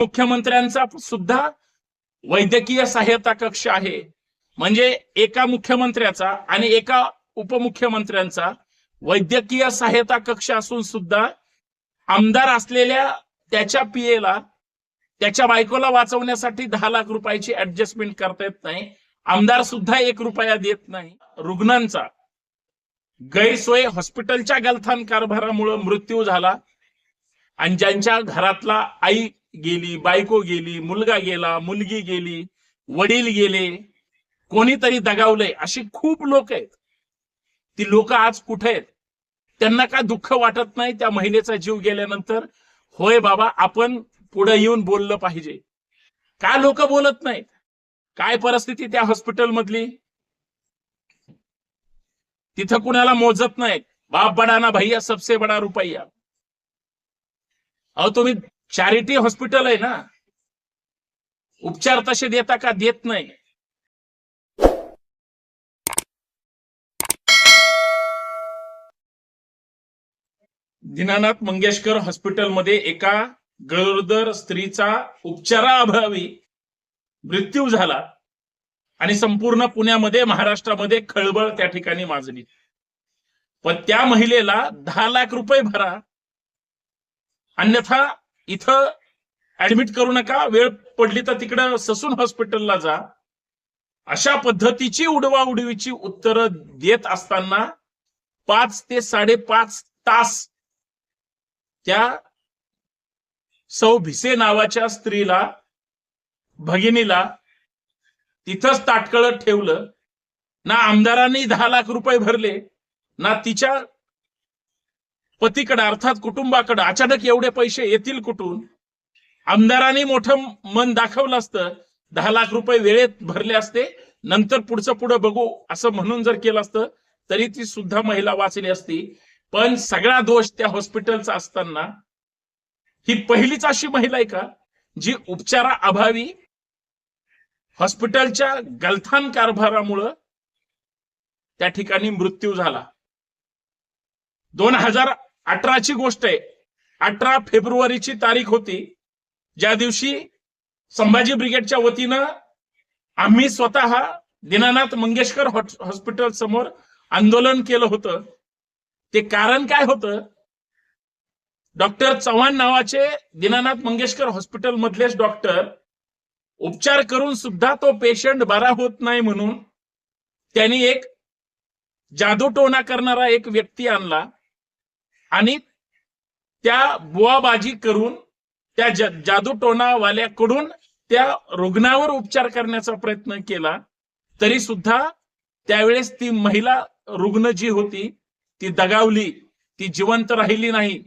मुख्यमंत्र्यांचा सुद्धा वैद्यकीय सहायता कक्ष आहे. म्हणजे एका मुख्यमंत्र्याचा आणि एका उपमुख्यमंत्र्यांचा वैद्यकीय सहायता कक्ष असून सुद्धा आमदार असलेल्या त्याच्या पीएला त्याच्या बायकोला वाचवण्यासाठी दहा लाख रुपयाची ऍडजस्टमेंट करता येत नाही. आमदार सुद्धा एक रुपया देत नाही. रुग्णांचा गैरसोय हॉस्पिटलच्या गलथान कारभारामुळे मृत्यू झाला. आणि ज्यांच्या घरातला आई गेली बायको गेली मुलगा गेला मुलगी गेली वडील गेले कोणीतरी दगावलंय अशी खूप लोक आहेत. ती लोक आज कुठे आहेत? त्यांना का दुःख वाटत नाही त्या महिलेचा जीव गेल्यानंतर? होय बाबा आपण पुढे येऊन बोललं पाहिजे. का लोक बोलत नाहीत? काय परिस्थिती त्या हॉस्पिटल मधली तिथं कुणाला मोजत नाही बाप बडा ना भैया सबसे बडा रुपया. अहो तुम्ही चॅरिटी हॉस्पिटल आहे ना. उपचार तसे देता का? देत नाही. दीनानाथ मंगेशकर हॉस्पिटलमध्ये एका गरोदर स्त्रीचा उपचाराअभावी मृत्यू झाला आणि संपूर्ण पुण्यामध्ये महाराष्ट्रामध्ये खळबळ त्या ठिकाणी माजली. पण त्या महिलेला दहा लाख रुपये भरा. अन्यथा इथं ऍडमिट करू नका. वेळ पडली तर तिकडं ससून हॉस्पिटलला जा. अशा पद्धतीची उडवा उडवीची उत्तरं देत असताना पाच ते साडेपाच तास त्या सौ भिसे नावाच्या स्त्रीला भगिनीला तिथंच ताटकळत ठेवलं. ना आमदारांनी दहा लाख रुपये भरले ना तिच्या पतीकडे अर्थात कुटुंबाकडे अचानक एवढे पैसे येतील कुठून? आमदारांनी मोठं मन दाखवलं असतं. दहा लाख रुपये वेळेत भरले असते. नंतर पुढचं पुढं बघू असं म्हणून जर केलं असतं तरी ती सुद्धा महिला वाचली असती. पण सगळा दोष त्या हॉस्पिटलचा असताना. ही पहिलीच अशी महिला आहे का जी उपचारा अभावी हॉस्पिटलच्या गलथान कारभारामुळं त्या ठिकाणी मृत्यू झाला? दोन हजार अठराची गोष्ट आहे. अठरा फेब्रुवारीची तारीख होती. ज्या दिवशी संभाजी ब्रिगेडच्या वतीनं आम्ही स्वतः दीनानाथ मंगेशकर हॉस्पिटल समोर आंदोलन केलं होतं. ते कारण काय होतं? डॉक्टर चव्हाण नावाचे दीनानाथ मंगेशकर हॉस्पिटल मधलेच डॉक्टर उपचार करून सुद्धा तो पेशंट बरा होत नाही म्हणून त्यांनी एक जादूटोणा करणारा एक व्यक्ती आणला. आणि त्या बुवाबाजी करून त्या जादू जादूटोणावाल्याकडून त्या रुग्णावर उपचार करण्याचा प्रयत्न केला तरी सुद्धा त्यावेळेस ती महिला रुग्ण जी होती ती दगावली ती जिवंत राहिली नाही.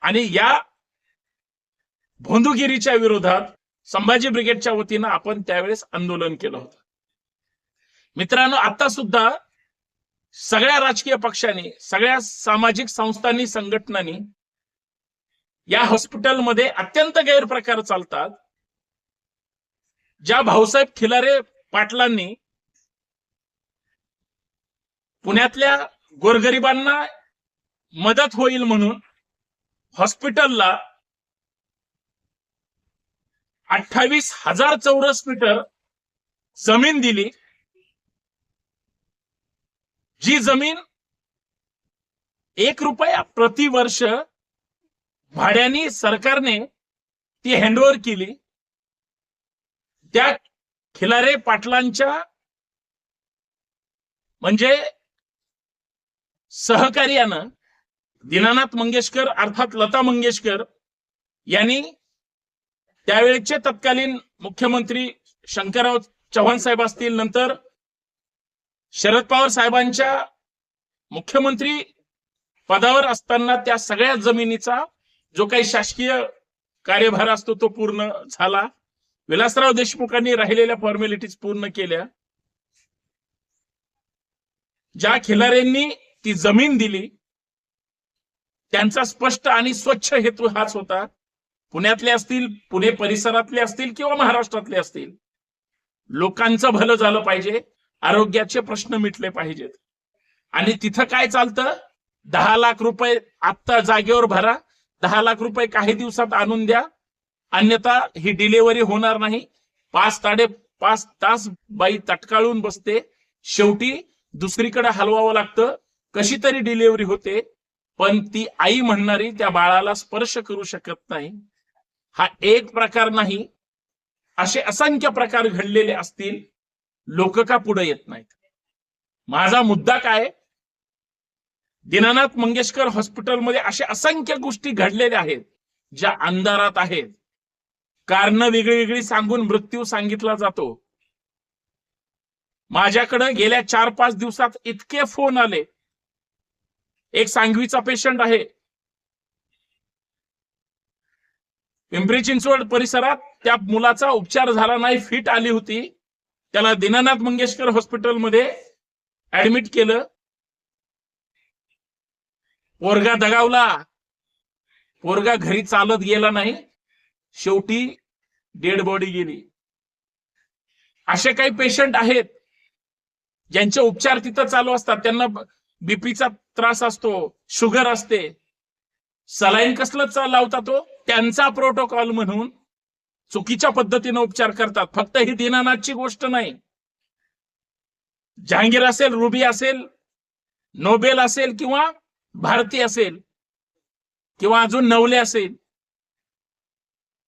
आणि या भोंदुगिरीच्या विरोधात संभाजी ब्रिगेडच्या वतीनं आपण त्यावेळेस आंदोलन केलं होतं. मित्रांनो आता सुद्धा सगळ्या राजकीय पक्षांनी सगळ्या सामाजिक संस्थांनी संघटनांनी या हॉस्पिटलमध्ये अत्यंत गैरप्रकार चालतात. ज्या भाऊसाहेब खिलारे पाटलांनी पुण्यातल्या गोरगरिबांना मदत होईल म्हणून हॉस्पिटलला अठ्ठावीस हजार चौरस मीटर जमीन दिली. जी जमीन एक रुपया प्रतिवर्ष भाड्याने सरकारने ती हँडओव्हर केली. त्या खिलारे पाटलांच्या म्हणजे सहकार्यानं दीनानाथ मंगेशकर अर्थात लता मंगेशकर यांनी त्यावेळेचे तत्कालीन मुख्यमंत्री शंकरराव चव्हाण साहेब असतील नंतर शरद पवार साहेबांच्या मुख्यमंत्री पदावर असताना त्या सगळ्या जमिनीचा जो काही शासकीय कार्यभार असतो तो पूर्ण झाला. विलासराव देशमुखांनी राहिलेल्या फॉर्मॅलिटीज पूर्ण केल्या. ज्या खिलाऱ्यांनी ती जमीन दिली त्यांचा स्पष्ट आणि स्वच्छ हेतू हाच होता. पुण्यातले असतील पुणे परिसरातले असतील किंवा महाराष्ट्रातले असतील लोकांचं भलं झालं पाहिजे. आरोग्याचे प्रश्न मिटले पाहिजेत. आणि तिथं काय चालतं? दहा लाख रुपये आत्ता जागेवर भरा. दहा लाख रुपये काही दिवसात आणून द्या. अन्यथा ही डिलिव्हरी होणार नाही. पाच ताडे पाच तास बाई तटकाळून बसते. शेवटी दुसरीकडे हलवावं लागतं. कशी तरी डिलिव्हरी होते. पण ती आई म्हणणारी त्या बाळाला स्पर्श करू शकत नाही. हा एक प्रकार नाही. असे असंख्य प्रकार घडलेले असतील. लोक का पुढे येत नाहीत? माझा मुद्दा काय? दीनानाथ मंगेशकर हॉस्पिटलमध्ये अशा असंख्य गोष्टी घडलेल्या आहेत ज्या अंधारात आहेत. कारण वेगळी वेगळी सांगून मृत्यू सांगितला जातो. माझ्याकडे गेल्या चार पाच दिवसात इतके फोन आले. एक सांगवीचा पेशंट आहे. पिंपरी चिंचवड परिसरात त्या मुलाचा उपचार झाला नाही फिट आली होती. त्याला दीनानाथ मंगेशकर हॉस्पिटलमध्ये ऍडमिट केलं. पोरगा दगावला. पोरगा घरी चालत गेला नाही. शेवटी डेड बॉडी गेली. असे काही पेशंट आहेत ज्यांचे उपचार तिथं चालू असतात. त्यांना बीपीचा त्रास असतो शुगर असते. सलाईन कसलं लावता तो? त्यांचा प्रोटोकॉल म्हणून चुकीच्या पद्धतीने उपचार करतात. फक्त ही दीनानाथची गोष्ट नाही. जहांगीर असेल रुबी असेल नोबेल असेल किंवा भारती असेल किंवा अजून नवले असेल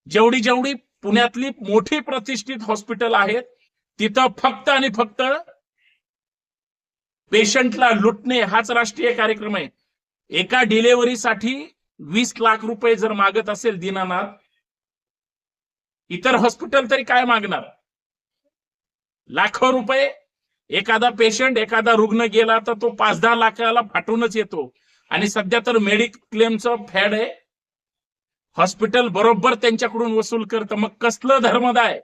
जेवढी जेवढी पुण्यातली मोठी प्रतिष्ठित हॉस्पिटल आहेत तिथं फक्त आणि फक्त पेशंटला लुटणे हाच राष्ट्रीय कार्यक्रम आहे. एका डिलेव्हरीसाठी वीस लाख रुपये जर मागत असेल दीनानाथ इतर हॉस्पिटल तरी काय मागणार? लाखो रुपये एखादा पेशंट एखादा रुग्ण गेला तर तो पाच दहा लाखाला फाटूनच येतो. आणि सध्या तर मेडिक्लेमचं फॅड आहे. हॉस्पिटल बरोबर त्यांच्याकडून वसूल करतं. मग कसलं धर्मदाय?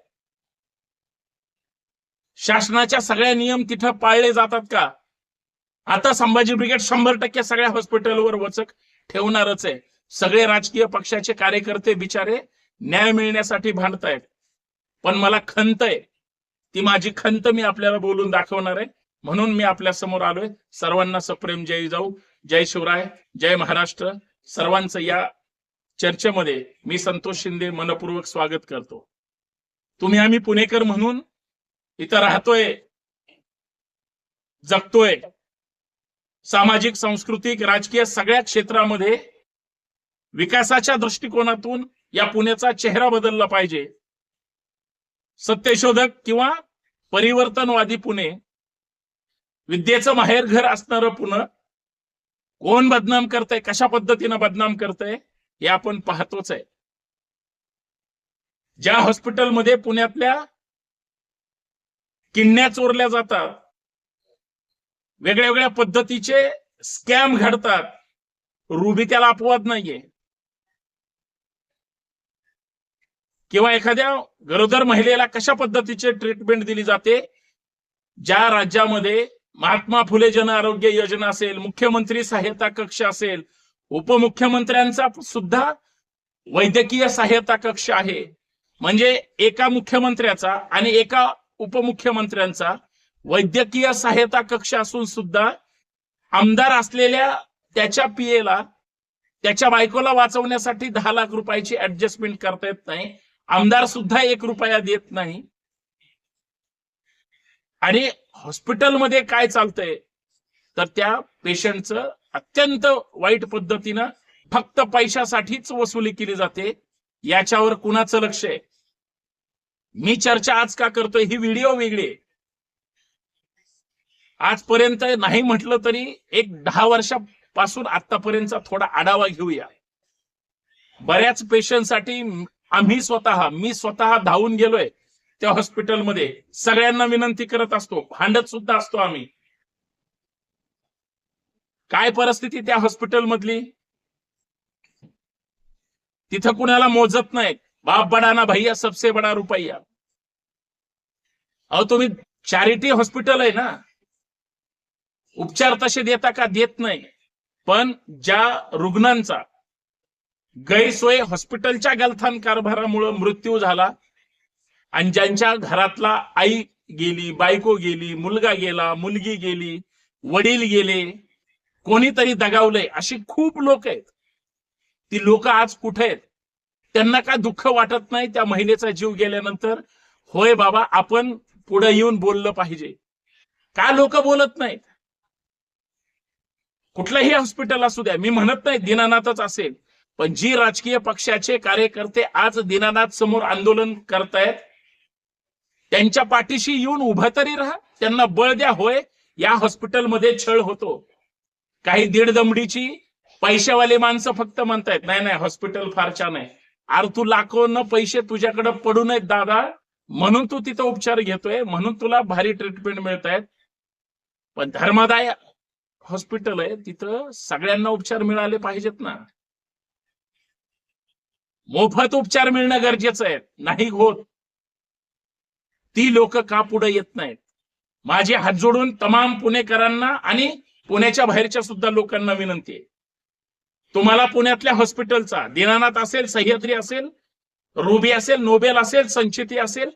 शासनाच्या सगळ्या नियम तिथं पाळले जातात का? आता संभाजी ब्रिगेड शंभर टक्के सगळ्या हॉस्पिटलवर वचक ठेवणारच आहे. सगळे राजकीय पक्षाचे कार्यकर्ते बिचारे न्याय मिळण्यासाठी भांडतायत पण मला खंत आहे. ती माझी खंत मी आपल्याला बोलून दाखवणार आहे. म्हणून मी आपल्यासमोर आलोय. सर्वांना सप्रेम जय जाऊ जय शिवराय जय महाराष्ट्र. सर्वांचं या चर्चेमध्ये मी संतोष शिंदे मनपूर्वक स्वागत करतो. तुम्ही आम्ही पुणेकर म्हणून इथं राहतोय जगतोय. सामाजिक सांस्कृतिक राजकीय सगळ्या क्षेत्रामध्ये विकासाच्या दृष्टिकोनातून या पुण्याचा चेहरा बदलला पाहिजे. सत्यशोधक किंवा परिवर्तनवादी पुणे. विद्येचं माहेरघर असणारं पुणे. कोण बदनाम करतंय कशा पद्धतीनं बदनाम करतंय हे आपण पाहतोच आहे. ज्या हॉस्पिटलमध्ये पुण्यातल्या किडण्या चोरल्या जातात वेगळ्या वेगळ्या पद्धतीचे स्कॅम घडतात रुबी त्याला अपवाद नाहीये. किंवा एखाद्या गरोदर महिलेला कशा पद्धतीचे ट्रीटमेंट दिली जाते? ज्या राज्यामध्ये महात्मा फुले जन आरोग्य योजना असेल मुख्यमंत्री सहायता कक्ष असेल उपमुख्यमंत्र्यांचा सुद्धा वैद्यकीय सहायता कक्ष आहे. म्हणजे एका मुख्यमंत्र्याचा आणि एका उपमुख्यमंत्र्यांचा वैद्यकीय सहायता कक्ष असून सुद्धा आमदार असलेल्या त्याच्या पीएला त्याच्या बायकोला वाचवण्यासाठी दहा लाख रुपयाची ऍडजस्टमेंट करता येत नाही. आमदार सुद्धा एक रुपया देत नाही. आणि हॉस्पिटलमध्ये काय चालतंय? तर त्या पेशंटचं अत्यंत वाईट पद्धतीनं फक्त पैशासाठीच वसुली केली जाते. याच्यावर कुणाचं लक्ष आहे? मी चर्चा आज का करतोय? ही व्हिडिओ वेगळी आहे. आजपर्यंत नाही म्हटलं तरी एक दहा वर्षापासून आतापर्यंतचा थोडा आढावा घेऊया. बऱ्याच पेशंटसाठी आम्ही स्वतः मी स्वतः धावून गेलोय त्या हॉस्पिटलमध्ये. सगळ्यांना विनंती करत असतो भांडत सुद्धा असतो आम्ही. काय परिस्थिती त्या हॉस्पिटल मधली तिथं कुणाला मोजत नाही. बाप बडा ना भैया सबसे बडा रुपया. अहो तुम्ही चॅरिटी हॉस्पिटल आहे ना? उपचार तसे देता का? देत नाही. पण ज्या रुग्णांचा गैरसोय हॉस्पिटलच्या गलथान कारभारामुळे मृत्यू झाला. आणि ज्यांच्या घरातला आई गेली बायको गेली मुलगा गेला मुलगी गेली वडील गेले कोणीतरी दगावलंय अशी खूप लोक आहेत. ती लोक आज कुठे आहेत? त्यांना काय दुःख वाटत नाही त्या महिलेचा जीव गेल्यानंतर? होय बाबा आपण पुढे येऊन बोललं पाहिजे. का लोक बोलत नाहीत? कुठलंही हॉस्पिटल असू द्या मी म्हणत नाही दीनानाथच असेल. पण जी राजकीय पक्षाचे कार्यकर्ते आज दीनानाथ समोर आंदोलन करतायत त्यांच्या पाठीशी येऊन उभं तरी राहा त्यांना बळ द्या होय या हॉस्पिटलमध्ये छळ होतो. काही दीड दमडीची पैशावाले माणसं फक्त म्हणतायत नाही नाही हॉस्पिटल फार छान आहे. आर तू लाखो न पैसे तुझ्याकडे पडू नयेत दादा. म्हणून तू तिथं उपचार घेतोय म्हणून तुला भारी ट्रीटमेंट मिळत आहेत पण धर्मादाय हॉस्पिटल आहे तिथं सगळ्यांना उपचार मिळाले पाहिजेत ना. मोफत उपचार मिळणं गरजेचं आहे. नाही होत. ती लोक का पुढे येत नाहीत? माझे हात जोडून तमाम पुणेकरांना आणि पुण्याच्या बाहेरच्या सुद्धा लोकांना विनंती आहे. तुम्हाला पुण्यातल्या हॉस्पिटलचा दीनानाथ असेल सह्याद्री असेल रुबी असेल नोबेल असेल संचिती असेल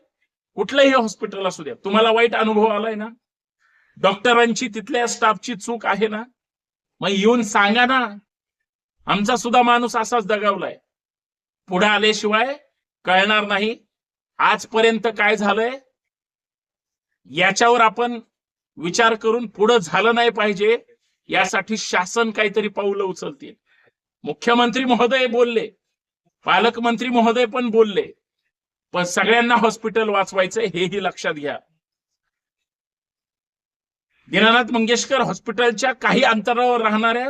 कुठलंही हॉस्पिटल असू द्या. तुम्हाला वाईट अनुभव आलाय ना? डॉक्टरांची तिथल्या स्टाफची चूक आहे ना? मग येऊन सांगा ना. आमचा सुद्धा माणूस असाच दगावलाय. पुढे आल्याशिवाय कळणार नाही. आजपर्यंत काय झालंय? याच्यावर आपण विचार करून पुढे झालं नाही पाहिजे यासाठी शासन काहीतरी पावलं उचलतील. मुख्यमंत्री महोदय बोलले पालकमंत्री महोदय पण बोलले पण सगळ्यांना हॉस्पिटल वाचवायचंय हेही लक्षात घ्या. दीनानाथ मंगेशकर हॉस्पिटलच्या काही अंतरावर राहणाऱ्या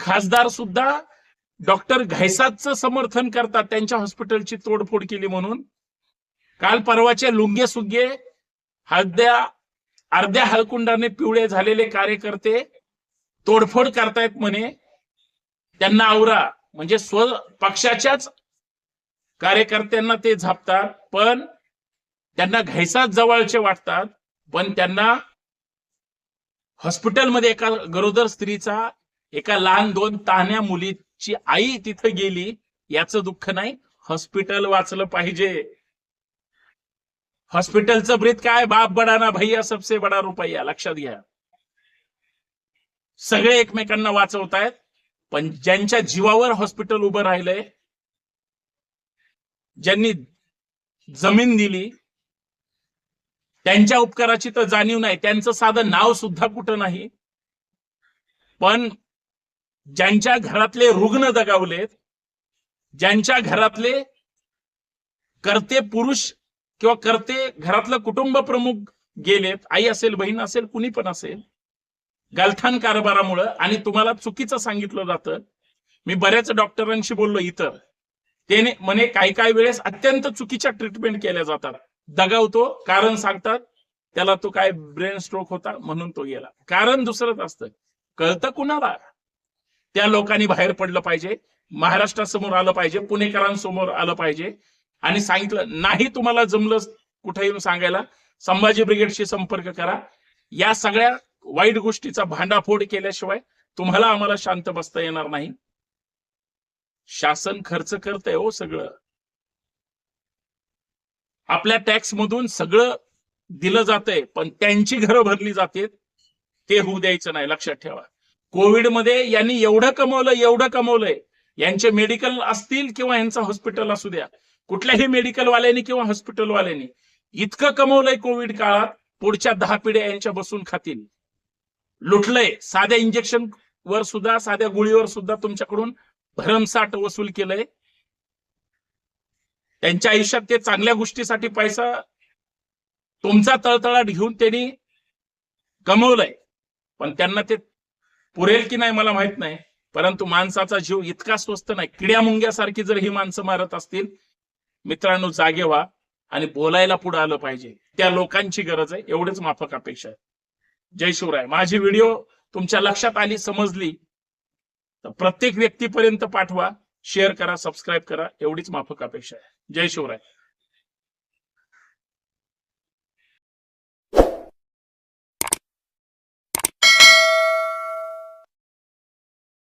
खासदार सुद्धा डॉक्टर घैसाचं समर्थन करतात त्यांच्या हॉस्पिटलची तोडफोड केली म्हणून. काल परवाचे लुंगे सुगे हळद्या अर्ध्या हळकुंडाने पिवळे झालेले कार्यकर्ते तोडफोड करतायत म्हणे. त्यांना आवरा म्हणजे स्व पक्षाच्याच कार्यकर्त्यांना ते झापतात पण त्यांना घैसात जवळचे वाटतात पण त्यांना हॉस्पिटलमध्ये एका गरोदर स्त्रीचा एका लहान दोन तान्या ची आई तिथं गेली याचं दुःख नाही. हॉस्पिटल वाचलं पाहिजे. हॉस्पिटलचं ब्रीत काय? बाप बडाना भैया सबसे बडा रुपया. लक्षात घ्या. सगळे एकमेकांना वाचवतायत पण ज्यांच्या जीवावर हॉस्पिटल उभं राहिलंय ज्यांनी जमीन दिली त्यांच्या उपकाराची तर जाणीव नाही. त्यांचं साधं नाव सुद्धा कुठं नाही. पण ज्यांच्या घरातले रुग्ण दगावलेत ज्यांच्या घरातले करते पुरुष किंवा करते घरातलं कुटुंब प्रमुख गेलेत आई असेल बहीण असेल कुणी पण असेल गलथान कारभारामुळं आणि तुम्हाला चुकीचं सांगितलं जातं मी बऱ्याच डॉक्टरांशी बोललो इतर त्याने म्हणे काही काही वेळेस अत्यंत चुकीच्या ट्रीटमेंट केल्या जातात. दगावतो कारण सांगतात त्याला तो काय ब्रेन स्ट्रोक होता म्हणून तो गेला. कारण दुसरंच असतं कळतं कुणाला? त्या लोकांनी बाहेर पडलं पाहिजे महाराष्ट्रासमोर आलं पाहिजे पुणेकरांसमोर आलं पाहिजे. आणि सांगितलं नाही तुम्हाला जमलं कुठे येऊन सांगायला संभाजी ब्रिगेडशी संपर्क करा. या सगळ्या वाईट गोष्टीचा भांडाफोड केल्याशिवाय तुम्हाला आम्हाला शांत बसता येणार नाही. शासन खर्च करतंय हो सगळं. आपल्या टॅक्स मधून सगळं दिलं जातंय पण त्यांची घरं भरली जातात ते होऊ द्यायचं नाही लक्षात ठेवा. कोविडमध्ये यांनी एवढं कमवलं एवढं कमवलंय. यांचे मेडिकल असतील किंवा यांचं हॉस्पिटल असू द्या. कुठल्याही मेडिकलवाल्यांनी किंवा हॉस्पिटल वाल्यांनी इतकं कमवलंय कोविड काळात पुढच्या दहा पिढ्या यांच्या बसून खातील. लुटलंय. साध्या इंजेक्शन वर सुद्धा साध्या गोळीवर सुद्धा तुमच्याकडून भरमसाठ वसूल केलंय. त्यांच्या आयुष्यात ते चांगल्या गोष्टीसाठी पैसा तुमचा तळतळाट घेऊन त्यांनी कमवलंय. पण त्यांना ते पुरेल की नाही मला माहीत नाही. परंतु माणसाचा जीव इतका स्वस्त नाही. किड्या मुंग्यासारखी जर ही माणसं मारत असतील मित्रांनो जागे व्हा आणि बोलायला पुढे आलं पाहिजे. त्या लोकांची गरज आहे. एवढेच माफक अपेक्षा आहे. जय शिवराय. माझी व्हिडिओ तुमच्या लक्षात आली समजली तर प्रत्येक व्यक्तीपर्यंत पाठवा. शेअर करा सबस्क्राईब करा. एवढीच माफक अपेक्षा आहे. जय शिवराय.